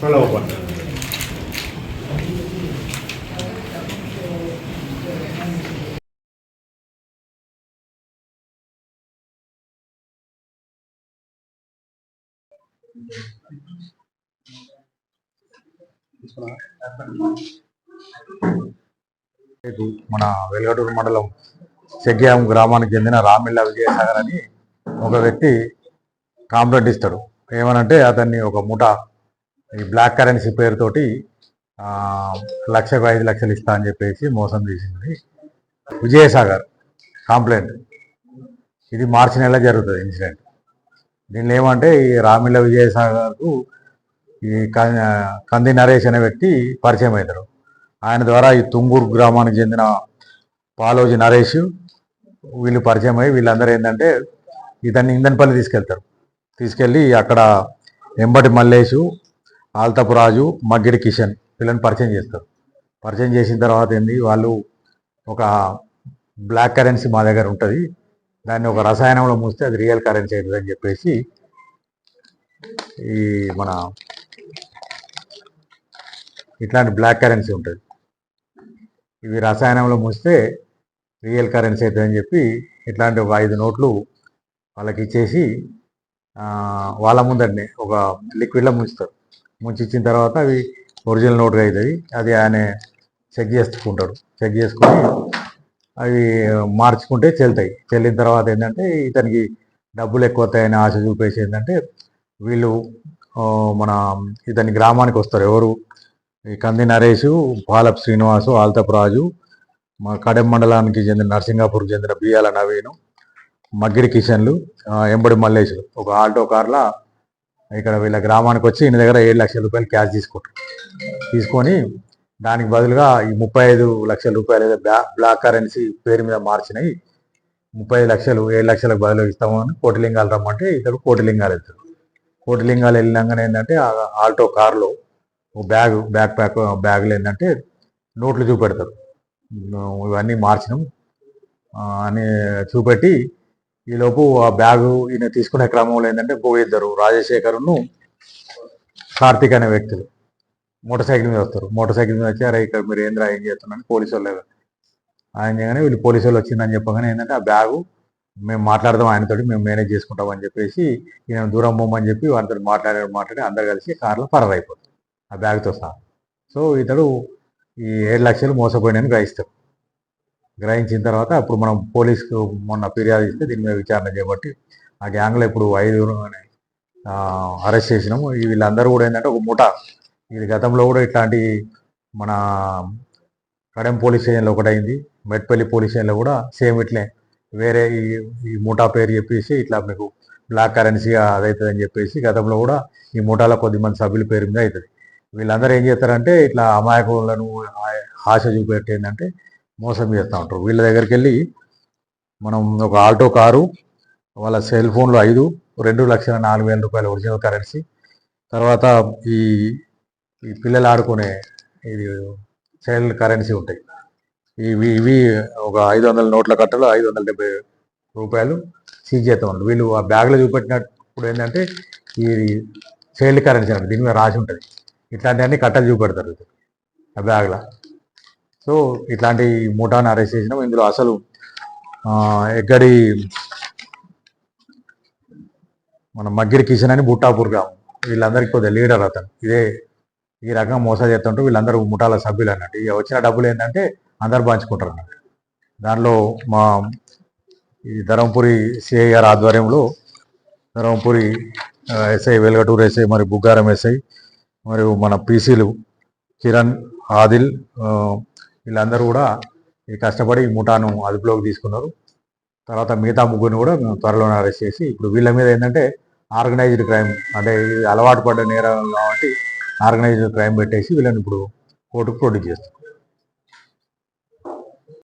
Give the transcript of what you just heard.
പ്രലോഭനം Thank you. రేపు మన వెలుగటూరు మండలం చెగ్యాం గ్రామానికి చెందిన రామిళ్ళ విజయసాగర్ అని ఒక వ్యక్తి కాంప్లైంట్ ఇస్తాడు. ఏమనంటే అతన్ని ఒక ముఠ ఈ బ్లాక్ కరెన్సీ పేరుతోటి లక్షకు ఐదు లక్షలు ఇస్తా అని చెప్పేసి మోసం చేసింది విజయసాగర్. కాంప్లైంట్. ఇది మార్చి నెల జరుగుతుంది ఇన్సిడెంట్. దీనిలో ఏమంటే ఈ రామిళ్ళ విజయసాగర్కు ఈ క- కంది నరేష్ అనే వ్యక్తి పరిచయం అవుతాడు ఆయన ద్వారా ఈ తుంగూరు గ్రామానికి చెందిన పాలోజీ నరేష్ వీళ్ళు పరిచయం అయ్యి వీళ్ళందరూ ఏంటంటే ఇతన్ని ఇందనపల్లి తీసుకెళ్తారు. తీసుకెళ్ళి అక్కడ ఎంబటి మల్లేషు ఆల్తపు రాజు మగ్గిడి కిషన్ వీళ్ళని పరిచయం చేస్తారు. పరిచయం చేసిన తర్వాత ఏంది వాళ్ళు ఒక బ్లాక్ కరెన్సీ మా దగ్గర ఉంటుంది. దాన్ని ఒక రసాయనంలో మూస్తే అది రియల్ కరెన్సీ అవుతుంది అని చెప్పేసి ఈ మన ఇట్లాంటి బ్లాక్ కరెన్సీ ఉంటుంది. ఇవి రసాయనంలో మూస్తే రియల్ కరెన్సీ అవుతుందని చెప్పి ఇట్లాంటి ఒక ఐదు నోట్లు వాళ్ళకి ఇచ్చేసి వాళ్ళ ముందరనే ఒక లిక్విడ్లో ముంచుతారు. ముంచి ఇచ్చిన తర్వాత అవి ఒరిజినల్ నోట్గా అవుతుంది అది ఆయన చెక్ చేసుకుంటాడు. చెక్ చేసుకుని అవి మార్చుకుంటే చెల్తాయి చెల్లిన తర్వాత ఏంటంటే ఇతనికి డబ్బులు ఎక్కువ వస్తాయని ఆశ చూపేసి ఏంటంటే వీళ్ళు మన ఇతని గ్రామానికి వస్తారు ఎవరు కంది నరేష్ పాలప్ శ్రీనివాసు ఆల్తపు రాజు మా కడెం మండలానికి చెందిన నర్సింగాపూర్కి చెందిన బియ్యాల నవీను మగ్గిరి కిషన్లు ఎంబడి మల్లేశులు. ఒక ఆల్టో కార్లా ఇక్కడ వీళ్ళ గ్రామానికి వచ్చి ఈయన దగ్గర ఏడు లక్షల రూపాయలు క్యాష్ తీసుకుంటారు. తీసుకొని దానికి బదులుగా ఈ ముప్పై ఐదు లక్షల రూపాయలు ఏదో బ్లా బ్లాక్ కరెన్సీ పేరు మీద మార్చినాయి ముప్పై ఐదు లక్షలు ఏడు లక్షలకు బదులు ఇస్తామని కోటిలింగాలు రమ్మంటే ఇతడు కోటిలింగాలు వెళ్తాడు కోటిలింగాలు వెళ్ళినాకనే ఏంటంటే ఆల్టో కార్లో ఒక బ్యాగ్ బ్యాక్ ప్యాక్ బ్యాగులు ఏంటంటే నోట్లు చూపెడతారు. ఇవన్నీ మార్చినాం. అని చూపెట్టి ఈలోపు ఆ బ్యాగు ఈయన తీసుకునే క్రమంలో ఏంటంటే ఇంకో ఇద్దరు రాజశేఖరును కార్తీక్ అనే వ్యక్తులు మోటార్ సైకిల్ మీద వస్తారు. మోటార్ సైకిల్ మీద వచ్చి అరే ఇక్కడ మీరు ఏంద్రా ఏం చేస్తున్నారని పోలీసు వాళ్ళు ఆయన చేయగానే వీళ్ళు పోలీసు వాళ్ళు వచ్చిందని చెప్పగానే ఏంటంటే ఆ బ్యాగు మేము మాట్లాడదాం ఆయనతో మేము మేనేజ్ చేసుకుంటాం అని చెప్పేసి ఈయన దూరం పోమని చెప్పి వారితో మాట్లాడారు మాట్లాడి అందరు కలిసి కార్లో పరవైపోతారు ఆ బ్యాగ్తో సహా. సో ఇతడు ఈ ఏడు లక్షలు మోసపోయినని గ్రహిస్తాడు. గ్రహించిన తర్వాత అప్పుడు మనం పోలీసుకు మొన్న ఫిర్యాదు ఇస్తే దీని మీద విచారణ చేయబట్టి ఆ గ్యాంగ్లో ఇప్పుడు ఐదుగురు అరెస్ట్ చేసినాము. వీళ్ళందరూ కూడా ఏంటంటే ఒక ముఠా. ఇది గతంలో కూడా ఇట్లాంటి మన కడెం పోలీస్ స్టేషన్లో ఒకటైంది. మెట్పల్లి పోలీస్ స్టేషన్లో కూడా సేమ్ ఇట్లే. వేరే ఈ ఈ ముఠా పేరు చెప్పేసి ఇట్లా మీకు బ్లాక్ కరెన్సీగా అదవుతుందని చెప్పేసి గతంలో కూడా ఈ ముఠాలో కొద్ది మంది సభ్యుల పేరు మీద అవుతుంది వీళ్ళందరూ ఏం చేస్తారంటే ఇట్లా అమాయకులను ఆశ చూపెట్టి ఏంటంటే మోసం చేస్తూ ఉంటారు. వీళ్ళ దగ్గరికి వెళ్ళి మనం ఒక ఆల్టో కారు వాళ్ళ సెల్ ఫోన్లు ఐదు రెండు లక్షల నాలుగు వేల రూపాయల ఒరిజినల్ కరెన్సీ తర్వాత ఈ ఈ పిల్లలు ఆడుకునే ఇది చైల్డ్ కరెన్సీ ఉంటాయి. ఇవి ఇవి ఒక ఐదు వందల నోట్ల కట్టలు ఐదు వందల డెబ్బై రూపాయలు సీజ్ చేస్తూ ఉంటారు వీళ్ళు ఆ బ్యాగ్లో చూపెట్టినప్పుడు ఏంటంటే ఈ చైల్డ్ కరెన్సీ అంటే దీని మీద రాసి ఉంటుంది. ఇట్లాంటివన్నీ కట్టలు చూపెడతారు ఆ బ్యాగ్లో. సో ఇట్లాంటి ముఠాను అరెస్ట్ చేసినాం. ఇందులో అసలు ఎక్కడి మన మగ్గిరి కిషన్ అని బుట్టాపూర్ గ్రామం వీళ్ళందరికీ కొద్దిగా లీడర్ అతను. ఇదే ఈ రకంగా మోసం చేస్తుంటూ వీళ్ళందరూ ముఠాల సభ్యులు అన్నట్టు. ఇక వచ్చిన డబ్బులు ఏంటంటే అందరు పంచుకుంటారు అన్నట్టు. దానిలో మా ఈ ధర్మపురి సిఐ గారి ఆధ్వర్యంలో ధర్మపురి ఎస్ఐ వెలుగటూరు ఎస్ఐ మరి బుగ్గారం ఎస్ఐ మరియు మన పీసీలు కిరణ్ ఆదిల్ వీళ్ళందరూ కూడా ఈ కష్టపడి ముఠాను అదుపులోకి తీసుకున్నారు. తర్వాత మిగతా ముగ్గురిని కూడా మేము త్వరలోనే అరెస్ట్ చేసి ఇప్పుడు వీళ్ళ మీద ఏంటంటే ఆర్గనైజ్డ్ క్రైమ్ అంటే ఇది అలవాటు పడ్డ నేరం కాబట్టి ఆర్గనైజ్డ్ క్రైమ్ పెట్టేసి వీళ్ళని ఇప్పుడు కోర్టుకు ప్రొడ్యూస్ చేస్తాం